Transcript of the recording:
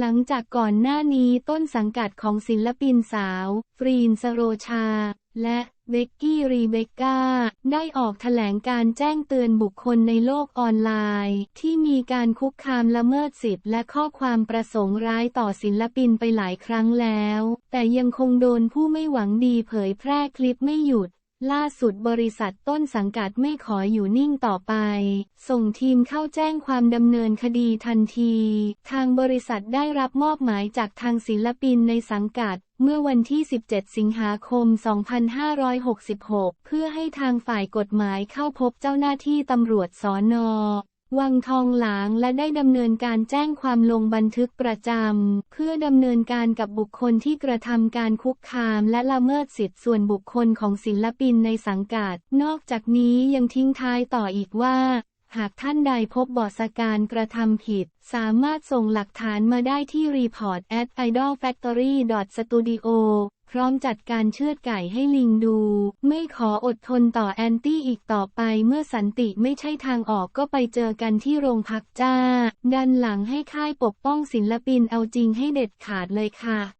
หลังจากก่อนหน้านี้ต้นสังกัดของศิลปินสาว ฟรีนสโรชา และเบกกี้รีเบคก้า ได้ออกแถลงการแจ้งเตือนบุคคลในโลกออนไลน์ ที่มีการคุกคามละเมิดสิทธิ์และข้อความประสงค์ร้ายต่อศิลปินไปหลายครั้งแล้ว แต่ยังคงโดนผู้ไม่หวังดีเผยแพร่คลิปไม่หยุด ล่าสุดบริษัทต้นสังกัดไม่ขออยู่นิ่งต่อไป ส่งทีมเข้าแจ้งความดำเนินคดีทันที ทางบริษัทได้รับมอบหมายจากทางศิลปินในสังกัดเมื่อวันที่ 17 สิงหาคม 2566 เพื่อให้ทางฝ่ายกฎหมายเข้าพบเจ้าหน้าที่ตำรวจสอนอ วังทองหลางและได้ดำเนินการแจ้งความลงบันทึกประจำ เพื่อดำเนินการกับบุคคลที่กระทำการคุกคามและละเมิดสิทธิส่วนบุคคลของศิลปินในสังกัด นอกจากนี้ยังทิ้งท้ายต่ออีกว่า หากท่านใดพบเบาะแสการกระทำผิด สามารถส่งหลักฐานมาได้ที่ report at idolfactory studio พร้อมจัดการเชือดไก่ให้ลิงดู ไม่ขออดทนต่อแอนตี้อีกต่อไปเมื่อสันติไม่ใช่ทางออกก็ไปเจอกันที่โรงพักจ้า ดันหลังให้ค่ายปกป้องศิลปินเอาจริงให้เด็ดขาดเลยค่ะ